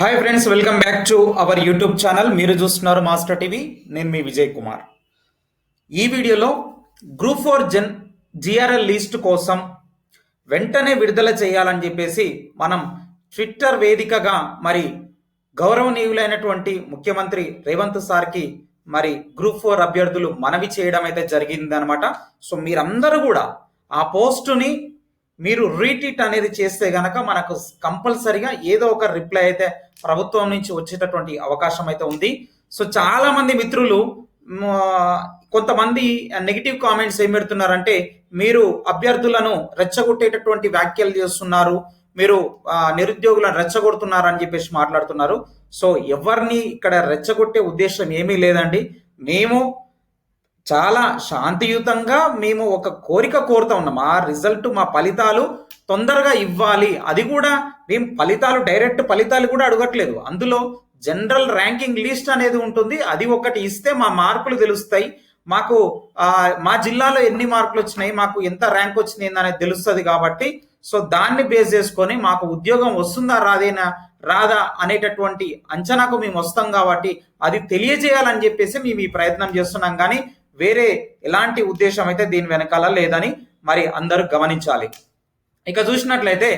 Hi friends welcome back to our YouTube channel మీరు చూస్తున్నారు master TV నేను మీ విజయ్ కుమార్. ఈ వీడియోలో group four gen GRL list కోసం వెంటనే విడుదల చేయాలని చెప్పేసి మనం ట్విట్టర్ వేదికగా మరి గౌరవనీయులైనటువంటి ముఖ్యమంత్రి రేవంత్ సార్కి మరి గ్రూప్ ఫోర్ అభ్యర్థులు మనవి చేయడం అయితే జరిగిందనమాట సో మీరందరూ కూడా ఆ పోస్టుని మీరు రీట్వీట్ అనేది చేస్తే గనక మనకు కంపల్సరిగా ఏదో ఒక రిప్లై అయితే ప్రభుత్వం నుంచి వచ్చేటటువంటి అవకాశం అయితే ఉంది. సో చాలా మంది మిత్రులు కొంతమంది నెగిటివ్ కామెంట్స్ ఏం పెడుతున్నారంటే మీరు అభ్యర్థులను రెచ్చగొట్టేటటువంటి వ్యాఖ్యలు చేస్తున్నారు మీరు నిరుద్యోగులను రెచ్చగొడుతున్నారు అని చెప్పేసి మాట్లాడుతున్నారు. సో ఎవరిని ఇక్కడ రెచ్చగొట్టే ఉద్దేశం ఏమీ లేదండి. మేము చాలా శాంతియుతంగా మేము ఒక కోరిక కోరుతా ఉన్నాం. ఆ రిజల్ట్ మా ఫలితాలు తొందరగా ఇవ్వాలి. అది కూడా మేము ఫలితాలు డైరెక్ట్ ఫలితాలు కూడా అడగట్లేదు. అందులో జనరల్ ర్యాంకింగ్ లిస్ట్ అనేది ఉంటుంది. అది ఒకటి ఇస్తే మా మార్కులు తెలుస్తాయి. మాకు మా జిల్లాలో ఎన్ని మార్కులు వచ్చినాయి మాకు ఎంత ర్యాంక్ వచ్చింది అనేది తెలుస్తుంది కాబట్టి సో దాన్ని బేస్ చేసుకొని మాకు ఉద్యోగం వస్తుందా రాదేనా రాదా అనేటటువంటి అంచనాకు మేము వస్తాం కాబట్టి అది తెలియజేయాలని చెప్పేసి మేము ఈ ప్రయత్నం చేస్తున్నాం. కానీ వేరే ఎలాంటి ఉద్దేశం అయితే దీని వెనకాల లేదని మరి అందరూ గమనించాలి. ఇక చూసినట్లయితే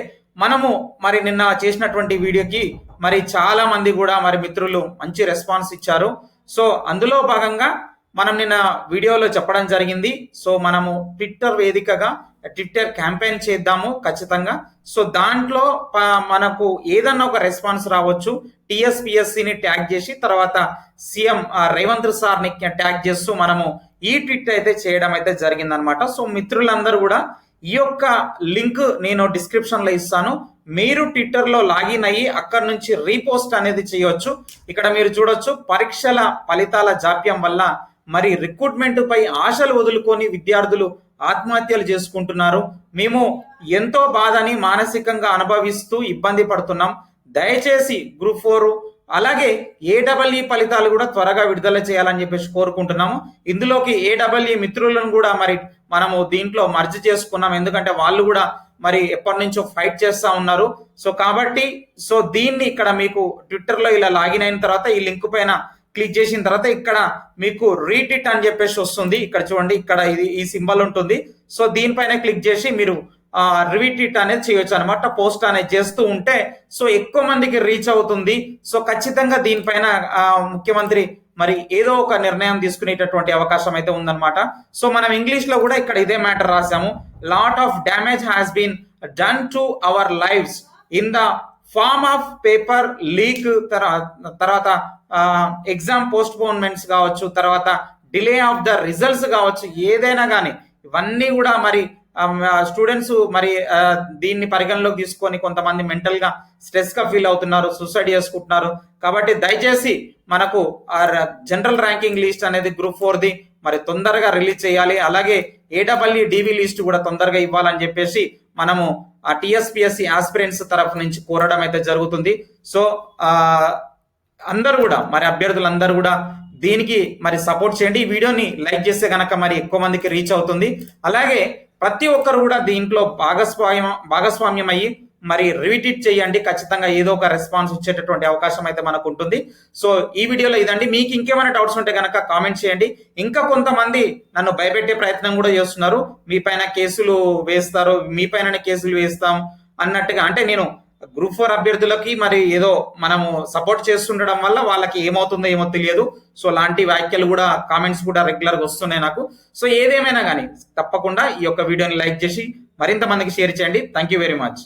మనము మరి నిన్న చేసినటువంటి వీడియోకి మరి చాలా మంది కూడా మరి మిత్రులు మంచి రెస్పాన్స్ ఇచ్చారు. సో అందులో భాగంగా మనం నిన్న వీడియోలో చెప్పడం జరిగింది. సో మనము ట్విట్టర్ వేదికగా ట్విట్టర్ క్యాంపెయిన్ చేద్దాము ఖచ్చితంగా. సో దాంట్లో మనకు ఏదన్నా ఒక రెస్పాన్స్ రావచ్చు. టిఎస్పిఎస్సిని ట్యాగ్ చేసి తర్వాత సీఎం రేవంత్ సార్ని ట్యాగ్ చేస్తూ మనము ఈ ట్వీట్ అయితే చేయడం అయితే జరిగిందనమాట. సో మిత్రులందరూ కూడా ఈ యొక్క లింక్ నేను డిస్క్రిప్షన్లో ఇస్తాను. మీరు ట్విట్టర్లో లాగిన్ అయ్యి అక్కడ నుంచి రీపోస్ట్ అనేది చేయొచ్చు. ఇక్కడ మీరు చూడొచ్చు పరీక్షల ఫలితాల జాప్యం వల్ల మరి రిక్రూట్మెంట్ పై ఆశలు వదులుకొని విద్యార్థులు ఆత్మహత్యలు చేసుకుంటున్నారు. మేము ఎంతో బాధని మానసికంగా అనుభవిస్తూ ఇబ్బంది పడుతున్నాం. దయచేసి గ్రూప్ ఫోర్ అలాగే ఏడబ్ల్ఈ ఫలితాలు కూడా త్వరగా విడుదల చేయాలని చెప్పేసి కోరుకుంటున్నాము. ఇందులోకి ఏడబ్ల్ఈ మిత్రులను కూడా మరి మనము దీంట్లో మర్జ్ చేసుకున్నాం. ఎందుకంటే వాళ్ళు కూడా మరి ఎప్పటి నుంచో ఫైట్ చేస్తా ఉన్నారు. సో కాబట్టి సో దీన్ని ఇక్కడ మీకు ట్విట్టర్లో ఇలా లాగిన్ అయిన తర్వాత ఈ లింక్ పైన క్లిక్ చేసిన తర్వాత ఇక్కడ మీకు రీటిట్ అని చెప్పేసి వస్తుంది. ఇక్కడ చూడండి ఇక్కడ ఇది ఈ సింబల్ ఉంటుంది. సో దీనిపైన క్లిక్ చేసి మీరు రివిటిట్ అనేది చేయొచ్చు అనమాట పోస్ట్ అనేది చేస్తూ ఉంటే సో ఎక్కువ మందికి రీచ్ అవుతుంది. సో ఖచ్చితంగా దీనిపైన ముఖ్యమంత్రి మరి ఏదో ఒక నిర్ణయం తీసుకునేటటువంటి అవకాశం అయితే ఉందన్నమాట. సో మనం ఇంగ్లీష్లో కూడా ఇక్కడ ఇదే matter రాసాము lot of damage has been done to our lifes in the form of paper leak తర్వాత ఎగ్జామ్ పోస్ట్ పోన్మెంట్స్ కావచ్చు తర్వాత డిలే ఆఫ్ ద రిజల్ట్స్ కావచ్చు ఏదైనా కానీ ఇవన్నీ కూడా మరి స్టూడెంట్స్ మరి దీన్ని పరిగణలోకి తీసుకొని కొంతమంది మెంటల్గా స్ట్రెస్గా ఫీల్ అవుతున్నారు సూసైడ్ చేసుకుంటున్నారు. కాబట్టి దయచేసి మనకు ఆ జనరల్ ర్యాంకింగ్ లిస్ట్ అనేది గ్రూప్ ఫోర్ ది మరి తొందరగా రిలీజ్ చేయాలి. అలాగే ఏడబ్ల్యూ డివి లిస్ట్ కూడా తొందరగా ఇవ్వాలని చెప్పేసి మనము ఆ టిఎస్పిఎస్సి ఆస్పిరెంట్స్ తరఫు నుంచి కోరడం అయితే జరుగుతుంది. సో ఆ అందరూ కూడా మరి అభ్యర్థులందరూ కూడా దీనికి మరి సపోర్ట్ చేయండి. ఈ వీడియోని లైక్ చేస్తే కనుక మరి ఎక్కువ మందికి రీచ్ అవుతుంది. అలాగే ప్రతి ఒక్కరు కూడా దీంట్లో భాగస్వామ్యం భాగస్వామ్యం అయ్యి మరి రివిటిట్ చేయండి. ఖచ్చితంగా ఏదో ఒక రెస్పాన్స్ వచ్చేటటువంటి అవకాశం అయితే మనకు ఉంటుంది. సో ఈ వీడియోలో ఇదండి. మీకు ఇంకేమైనా డౌట్స్ ఉంటే కనుక కామెంట్ చేయండి. ఇంకా కొంతమంది నన్ను భయపెట్టే ప్రయత్నం కూడా చేస్తున్నారు. మీ పైన కేసులు వేస్తారు. మీ పైన కేసులు వేస్తాం అన్నట్టుగా. అంటే నేను గ్రూప్ ఫోర్ అభ్యర్థులకి మరి ఏదో మనము సపోర్ట్ చేస్తుండడం వల్ల వాళ్ళకి ఏమవుతుందో ఏమో తెలియదు. సో లాంటి వ్యాఖ్యలు కూడా కామెంట్స్ కూడా రెగ్యులర్గా వస్తున్నాయి నాకు. సో ఏదేమైనా కానీ తప్పకుండా ఈ యొక్క వీడియోని లైక్ చేసి మరింత మందికి షేర్ చేయండి. Thank you very much